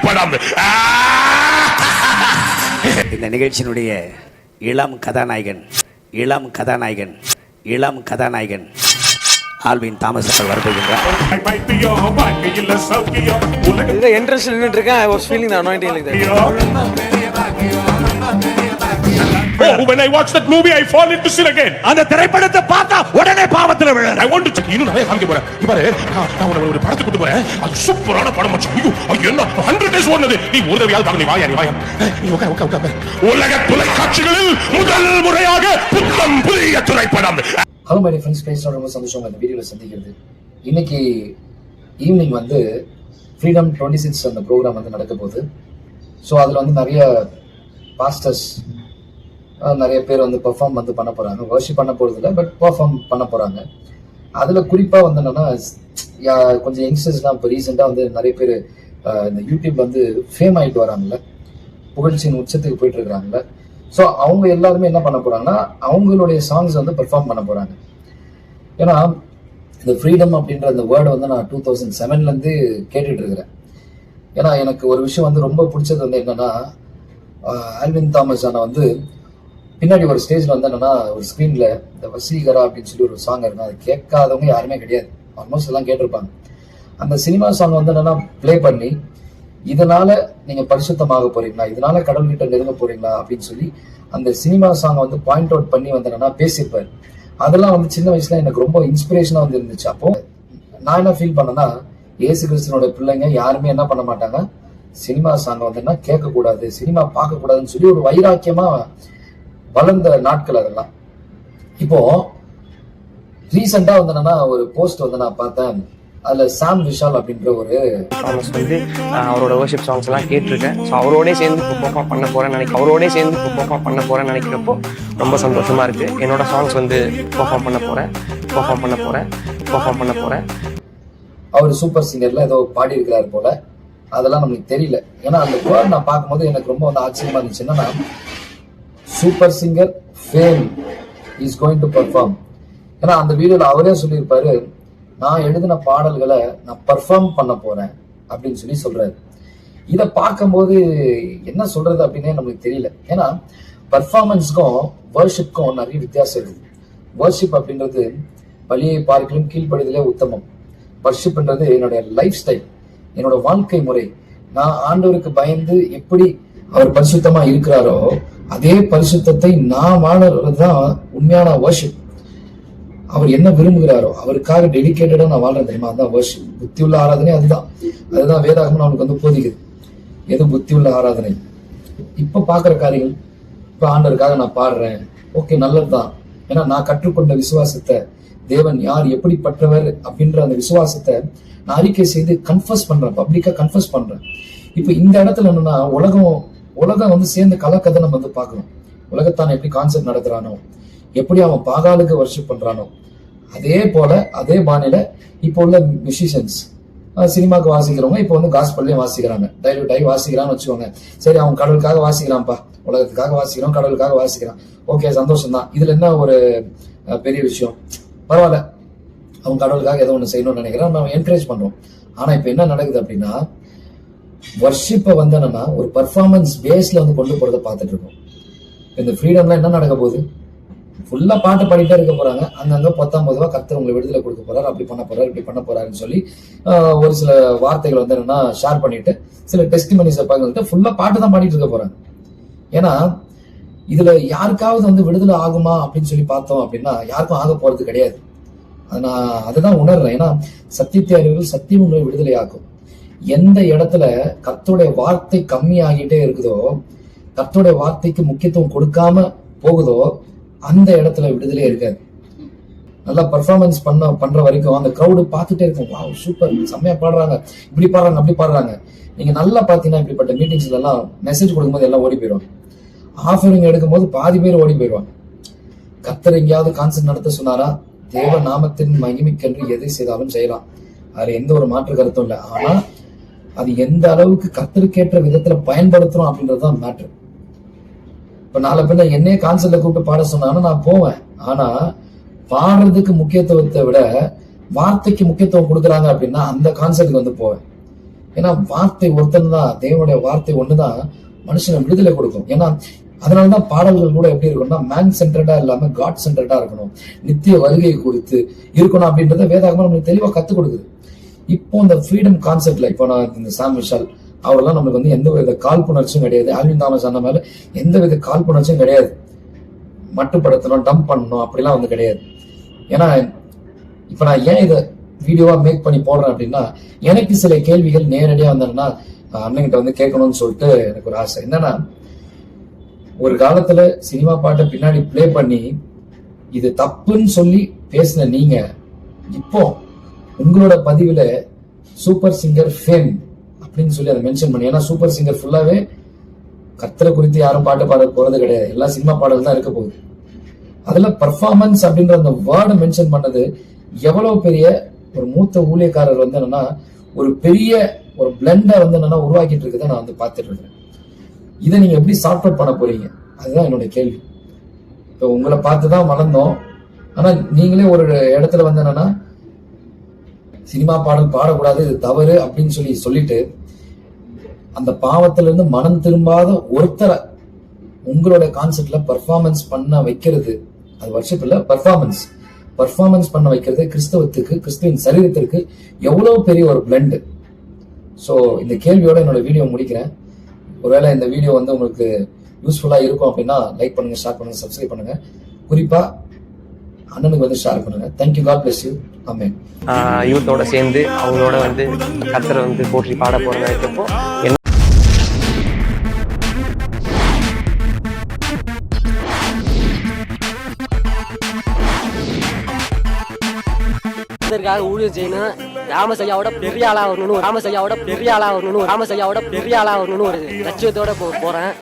திரைப்படம் இந்த நிகழ்ச்சியினுடைய இளம் கதாநாயகன் இளம் கதாநாயகன் இளம் கதாநாயகன் ஆல்வின் தாமஸ் அவர்கள் வரப்போகின்றார். இதுதான் என்ட்ரன்ஸ் நின்றுட்டு இருக்கேன் I was feeling anointing like that Oh, when I watch that movie, I fall into sin again. அந்த திரைப்படத்தை பார்த்தா உடனே பாவத்துல விழ I want to. இன்னும் நிறைய காமிக்க போறேன். பாரு, நான் நான் ஒரு படத்தை கூட்டு போறேன். அது சூப்பரான படம் மச்சான். ஐயோ, ஐயோ, என்ன ஹண்ட்ரட் டேஸ் ஓடுனது. நீ ஒரு தடவையாவது பார்க்க, நீ வாயா, நீ வாயா. நீ உட்கா உட்கா உட்கா உலக தொலைக்காட்சிகளில் முதல் முறையாக புத்தம் புதிய திரைப்படம் ஹலோ மை ஃப்ரெண்ட்ஸ் பேசுகிற ரொம்ப சந்தோஷம் அந்த வீடியோவில் சந்திக்கிறது இன்னைக்கு ஈவினிங் வந்து ஃப்ரீடம் டுவெண்ட்டி சிக்ஸ் அந்த ப்ரோக்ராம் வந்து நடக்க போகுது ஸோ அதில் வந்து நிறைய பாஸ்டர்ஸ் நிறைய பேர் வந்து பெர்ஃபார்ம் வந்து பண்ண போகிறாங்க வர்ஷிப் பண்ண போகிறது இல்லை பட் பெர்ஃபார்ம் பண்ண போகிறாங்க அதில் குறிப்பாக வந்து என்னென்னா கொஞ்சம் யங்ஸ்டர்ஸ்லாம் இப்போ ரீசெண்டாக வந்து நிறைய பேர் இந்த யூடியூப் வந்து ஃபேம் ஆகிட்டு வராங்கல்ல. புகழ்ச்சியின் உச்சத்துக்கு போயிட்டு இருக்கிறாங்கல்ல. ஸோ அவங்க எல்லாருமே என்ன பண்ண போறாங்கன்னா அவங்களுடைய சாங்ஸ் வந்து பெர்ஃபார்ம் பண்ண போறாங்க. ஏன்னா இந்த ஃப்ரீடம் அப்படின்ற அந்த வேர்டை வந்து நான் டூ தௌசண்ட் செவன்லேருந்து கேட்டுட்டு இருக்கிறேன். ஏன்னா எனக்கு ஒரு விஷயம் வந்து ரொம்ப பிடிச்சது வந்து என்னன்னா ஆல்வின் தாமஸ் அண்ணா வந்து பின்னாடி ஒரு ஸ்டேஜ்ல வந்து என்னன்னா ஒரு ஸ்க்ரீனில் இந்த வசீகரா அப்படின்னு சொல்லி ஒரு சாங் இருக்கும். அது கேட்காதவங்க யாருமே கிடையாது. ஆல்மோஸ்ட் எல்லாம் கேட்டிருப்பாங்க. அந்த சினிமா சாங் வந்து என்னன்னா ப்ளே பண்ணி இதனால நீங்க பரிசுத்தமாக போறீங்களா? இதனால கடவுள்கிட்ட நெருங்க போறீங்களா? அப்படின்னு சொல்லி அந்த சினிமா சாங் வந்து பாயிண்ட் அவுட் பண்ணி வந்து என்னன்னா பேசியிருப்பாரு. அதெல்லாம் வந்து சின்ன வயசுல எனக்கு ரொம்ப இன்ஸ்பிரேஷனா வந்து இருந்துச்சு. அப்போ நான் என்ன ஃபீல் பண்ணேன்னா இயேசு கிறிஸ்தனோட பிள்ளைங்க யாருமே என்ன பண்ண மாட்டாங்க? சினிமா சாங் வந்து என்ன கேட்க கூடாது சினிமா பார்க்க கூடாதுன்னு சொல்லி ஒரு வைராக்கியமா வளர்ந்த நாட்கள் அதெல்லாம். இப்போ ரீசெண்டா வந்து என்னன்னா ஒரு போஸ்ட் வந்து நான் பார்த்தேன். அதுல சாம் விஷால் அப்படின்ற ஒரு தாமஸ் வந்து அவரோட வர்ஷிப் சாங்ஸ் எல்லாம் கேட்டிருக்கேன். ஸோ அவரோடய சேர்ந்து பெர்ஃபார்ம் பண்ண போறேன்னு நினைக்க அவரோடய சேர்ந்து பெர்ஃபார்ம் பண்ண போறேன்னு நினைக்கிறப்போ ரொம்ப சந்தோஷமா இருக்கு. என்னோட சாங்ஸ் வந்து பெர்ஃபார்ம் பண்ண போறேன். பெர்ஃபார்ம் பண்ண போறேன். பெர்ஃபார்ம் பண்ண போறேன். அவர் சூப்பர் சிங்கர்ல ஏதோ பாடி இருக்கிறாரு போல. அதெல்லாம் நமக்கு தெரியல. ஏன்னா அந்த வேர்ட் நான் பார்க்கும்போது எனக்கு ரொம்ப வந்து ஆச்சரியமா இருந்துச்சு. என்னன்னா super singer fame is going to perform ஏன்னா அந்த வீடியோவில் அவரே சொல்லியிருப்பாரு நான் எழுதின பாடல்களை நான் பர்ஃபார்ம் பண்ண போறேன் அப்படின்னு சொல்லி சொல்றாரு. இதை பார்க்கும்போது என்ன சொல்றது அப்படின்னே நமக்கு தெரியல. ஏன்னா பர்ஃபார்மன்ஸ்க்கும் வர்ஷிப்க்கும் நிறைய வித்தியாசம் இருக்குது வர்ஷிப் அப்படின்றது வழியை பார்க்கலும் கீழ்ப்படிதலே உத்தமம். வர்ஷிப்ன்றது என்னுடைய லைஃப் ஸ்டைல் என்னோட வாழ்க்கை முறை. நான் ஆண்டவருக்கு பயந்து எப்படி அவர் பரிசுத்தமா இருக்கிறாரோ அதே பரிசுத்தத்தை நான் வாழறது தான் உண்மையான வர்ஷிப் அவர் என்ன விரும்புகிறாரோ அவருக்காக டெடிக்கேட்டடா நான் வாழ்றேன் தெரியுமா? அதுதான் வர்ஷிப் புத்தி உள்ள ஆராதனை அதுதான். அதுதான் வேதாகமம் அவனுக்கு வந்து போதிக்குது. எது புத்தி உள்ள ஆராதனை? இப்ப பாக்குற காரியங்கள் இப்ப ஆண்டருக்காக நான் பாடுறேன். ஓகே நல்லதுதான். ஏன்னா நான் கற்றுக்கொண்ட விசுவாசத்தை தேவன் யார் எப்படிப்பட்டவர் அப்படின்ற அந்த விசுவாசத்தை நான் அறிக்கை செய்து கன்ஃபர்ஸ் பண்றேன் பப்ளிக்கா கன்ஃபர்ஸ் பண்றேன். இப்ப இந்த இடத்துல என்னன்னா உலகம் உலகம் வந்து சேர்ந்து கலக்கதை நம்ம வந்து பார்க்கணும். உலகத்தான் எப்படி கான்செப்ட் நடத்துறானோ எப்படி அவன் பாகாலுக்கு வர்ஷிப் பண்றானோ அதே போல அதே பாணியில இப்போ உள்ள மியூசிஷியன்ஸ் சினிமாக்கு வாசிக்கிறவங்க இப்போ வந்து காஸ்பல்லையும் வாசிக்கிறாங்க. டைல்யூட் ஆகி வாசிக்கிறான்னு வச்சுக்கோங்க. சரி அவன் கடவுளுக்காக வாசிக்கிறான்ப்பா. உலகத்துக்காக வாசிக்கிறோம் கடவுளுக்காக வாசிக்கிறான். ஓகே சந்தோஷம் தான் இதுல என்ன ஒரு பெரிய விஷயம்? பரவாயில்ல. அவன் கடவுளுக்காக ஏதோ ஒன்று செய்யணும்னு நினைக்கிறான். நம்ம என்கரேஜ் பண்றோம். ஆனா இப்போ என்ன நடக்குது அப்படின்னா வர்ஷிப்பை வந்து என்னன்னா ஒரு பர்ஃபார்மன்ஸ் பேஸில் வந்து கொண்டு போகிறத பார்த்துட்டு இருக்கோம். இந்த ஃப்ரீடம்லாம் என்ன நடக்க போகுது? ஃபுல்லாக பாட்டு பாடிட்டே இருக்க போகிறாங்க அங்கங்கே பத்தாம் பொதுவாக கத்தர் உங்களை விடுதலை கொடுக்க போறாரு. அப்படி பண்ண போறாரு இப்படி பண்ண போறாருன்னு சொல்லி ஒரு சில வார்த்தைகள் வந்து என்னன்னா ஷேர் பண்ணிட்டு சில டெஸ்ட் மணிஸை பகிர்ந்துட்டு ஃபுல்லாக பாட்டு தான் பாடிட்டு இருக்க போறாங்க. ஏன்னா இதுல யாருக்காவது வந்து விடுதலை ஆகுமா அப்படின்னு சொல்லி பார்த்தோம் அப்படின்னா யாருக்கும் ஆக போறது கிடையாது. அது நான் அதுதான் உணர்றேன். ஏன்னா சத்தியத்தை அறிவுகள் சத்தியம் உங்களை விடுதலை ஆக்கும் எந்த இடத்துல கத்துடைய வார்த்தை கம்மியாகிட்டே இருக்குதோ கத்துடைய வார்த்தைக்கு முக்கியத்துவம் கொடுக்காம போகுதோ அந்த இடத்துல விடுதலே இருக்காது. நல்லா பர்ஃபார்மன்ஸ் பண்ண பண்ற வரைக்கும் அந்த க்ரௌடு பார்த்துட்டே இருக்கும். வா சூப்பர் செம்மையா பாடுறாங்க. இப்படி பாடுறாங்க அப்படி பாடுறாங்க. நீங்க நல்லா பாத்தீங்கன்னா இப்படிப்பட்ட மீட்டிங்ஸ்ல எல்லாம் மெசேஜ் கொடுக்கும்போது எல்லாம் ஓடி போயிடுவாங்க. ஆஃபரிங் எடுக்கும்போது பாதி பேர் ஓடி போயிடுவாங்க. கத்தர் எங்கேயாவது கான்சர்ட் நடத்த சொன்னாரா? தேவ நாமத்தின் மகிமைக்கென்று எதை செய்தாலும் செய்யலாம். அதுல எந்த ஒரு மாற்று கருத்தும் இல்லை. ஆனா அது எந்த அளவுக்கு கத்திரிக்கேற்ற விதத்துல பயன்படுத்துறோம் அப்படின்றது தான் மேட்ரு இப்ப நாளை பின்ன என்னையே கான்சர்ட்ல கூப்பிட்டு பாட சொன்னாங்கன்னா நான் போவேன். ஆனா பாடுறதுக்கு முக்கியத்துவத்தை விட வார்த்தைக்கு முக்கியத்துவம் கொடுக்குறாங்க அப்படின்னா அந்த கான்சர்ட்டுக்கு வந்து போவேன். ஏன்னா வார்த்தை ஒருத்தன் தான் தேவனுடைய வார்த்தை ஒண்ணுதான் மனுஷனை விடுதலை கொடுக்கும். ஏன்னா அதனாலதான் பாடல்கள் கூட எப்படி இருக்கும்னா மேன் சென்டர்டா இல்லாம காட் சென்டர்டா இருக்கணும். நித்திய வருகை கொடுத்து இருக்கணும் அப்படின்றத வேதாகமா நம்மளுக்கு தெளிவா கத்துக் கொடுக்குது. இப்போ இந்த ஃப்ரீடம் கான்செப்ட்ல இப்போ நான் இந்த சாம் விஷால் அவரெல்லாம் நம்மளுக்கு வந்து எந்த வித காழ்ப்புணர்ச்சியும் கிடையாது. ஆல்வின் தாமஸ் அந்த மேல எந்த வித காழ்ப்புணர்ச்சியும் கிடையாது. மட்டுப்படுத்தணும் டம்ப் பண்ணணும் அப்படிலாம் வந்து கிடையாது. ஏன்னா இப்போ நான் ஏன் இதை வீடியோவா மேக் பண்ணி போடுறேன் அப்படின்னா எனக்கு சில கேள்விகள் நேரடியாக வந்தேன்னா அண்ணன்கிட்ட வந்து கேட்கணும்னு சொல்லிட்டு எனக்கு ஒரு ஆசை. என்னன்னா ஒரு காலத்துல சினிமா பாட்டை பின்னாடி ப்ளே பண்ணி இது தப்புன்னு சொல்லி பேசின நீங்க இப்போ உங்களோட பதிவில் சூப்பர் சிங்கர் ஃபேம் அப்படின்னு சொல்லி அதை மென்ஷன் பண்ணி ஏன்னா சூப்பர் சிங்கர் ஃபுல்லாகவே கத்தரை குறித்து யாரும் பாட்டு பாட போகிறது கிடையாது. எல்லா சினிமா பாடல் தான் இருக்க போகுது. அதில் பர்ஃபார்மன்ஸ் அப்படின்ற அந்த வேர்டை மென்ஷன் பண்ணது எவ்வளோ பெரிய ஒரு மூத்த ஊழியக்காரர் வந்து என்னன்னா ஒரு பெரிய ஒரு பிளெண்டை வந்து என்னன்னா உருவாக்கிட்டு இருக்கதை நான் வந்து பார்த்துட்டு இருக்கிறேன். இதை நீங்கள் எப்படி சார்ட் அவுட் பண்ண போறீங்க? அதுதான் என்னோட கேள்வி. இப்போ உங்களை பார்த்து தான் வளர்ந்தோம். ஆனால் நீங்களே ஒரு இடத்துல வந்து என்னன்னா சினிமா பாடல் பாடக்கூடாது இது தவறு அப்படின்னு சொல்லி சொல்லிட்டு அந்த பாவத்திலிருந்து மனம் திரும்பாத ஒருத்தரை உங்களோட கான்செப்ட்ல பர்ஃபார்மன்ஸ் பண்ண வைக்கிறது. அது வருஷம் இல்லை பர்ஃபார்மன்ஸ் பர்ஃபார்மன்ஸ் பண்ண வைக்கிறது கிறிஸ்தவத்துக்கு கிறிஸ்துவின் சரீரத்திற்கு எவ்வளவு பெரிய ஒரு பிளண்டு ஸோ இந்த கேள்வியோட என்னோட வீடியோ முடிக்கிறேன். ஒருவேளை இந்த வீடியோ வந்து உங்களுக்கு யூஸ்ஃபுல்லாக இருக்கும் அப்படின்னா லைக் பண்ணுங்க ஷேர் பண்ணுங்க சப்ஸ்கிரைப் பண்ணுங்க. குறிப்பாக அண்ணனுக்கு வந்து ஷேர் பண்ணுங்க. Thank you God bless you யூத்தோட சேர்ந்து அவங்களோட வந்து கத்தரை வந்து போற்றி பாட போறேன்னு நினைக்கிறப்போ என்ன ஊழியர் செய்யணும் ராமசையாவோட பெரிய ஆளா வரணும்னு ராமசையாவோட பெரிய ஆளா வரணும்னு ராமசையாவோட பெரிய ஆளா வரணும்னு ஒரு லட்சியத்தோட போ- போறேன்.